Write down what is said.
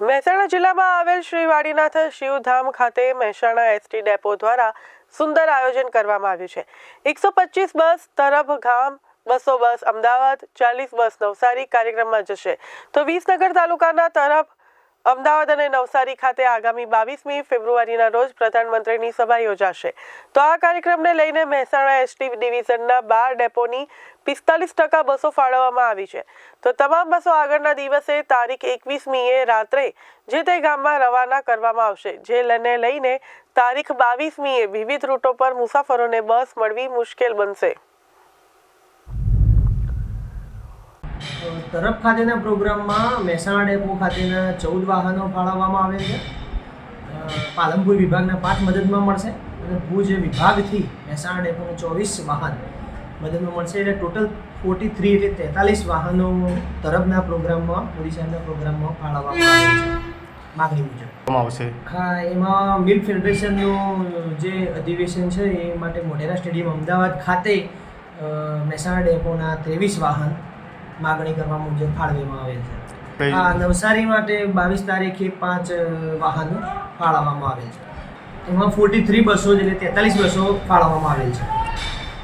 મહેસાણા જિલ્લામાં આવેલ શ્રી વાડીનાથ શિવધામ ખાતે મહેસાણા એસટી ડેપો દ્વારા સુંદર આયોજન કરવામાં આવ્યું છે. એકસો પચીસ બસ તરફ ગામ, બસો બસ, અમદાવાદ, ચાલીસ બસ નવસારી કાર્યક્રમમાં જશે. તો વિસનગર તાલુકાના તરફ અમદાવાદ અને નવસારી ખાતે આગામી બાવીસમી ફેબ્રુઆરીના રોજ પ્રધાનમંત્રીની સભા યોજાશે. તો આ કાર્યક્રમને લઈને મહેસાણા એસટી ડિવિઝનના બાર ડેપોની પિસ્તાલીસ ટકા બસો ફાળવવામાં આવી છે. તો તમામ બસો આગળના દિવસે તારીખ એકવીસમીએ રાત્રે જે તે ગામમાં રવાના કરવામાં આવશે, જે લને લઈને તારીખ બાવીસમીએ વિવિધ રૂટો પર મુસાફરોને બસ મળવી મુશ્કેલ બનશે. તરફ ખાતેના પ્રોગ્રામમાં મહેસાણા ડેપો ખાતેના ચૌદ વાહનો ફાળવવામાં આવે છે. પાલનપુર વિભાગના પાંચ મદદમાં મળશે અને ભુજ વિભાગથી મહેસાણા ડેપોનું ચોવીસ વાહન મદદમાં મળશે એટલે ટોટલ ફોર્ટી થ્રી એટલે તેતાલીસ વાહનો તરફના પ્રોગ્રામમાં ઓડિશાના પ્રોગ્રામમાં ફાળવવામાં આવે છે. માગણી મુજબ. આવશે? હા એમાં મિલ્ક ફેડરેશનનું જે અધિવેશન છે એ માટે મોઢેરા સ્ટેડિયમ અમદાવાદ ખાતે મહેસાણા ડેપોના ત્રેવીસ વાહન માગણી કરવા મુજબ ફાળવવામાં આવેલ છે. આ નવસારી માટે બાવીસ તારીખે પાંચ વાહનો ફાળવવામાં આવેલ છે. એમાં ફોર્ટી થ્રી બસો એટલે તેતાલીસ બસો ફાળવવામાં આવેલ છે.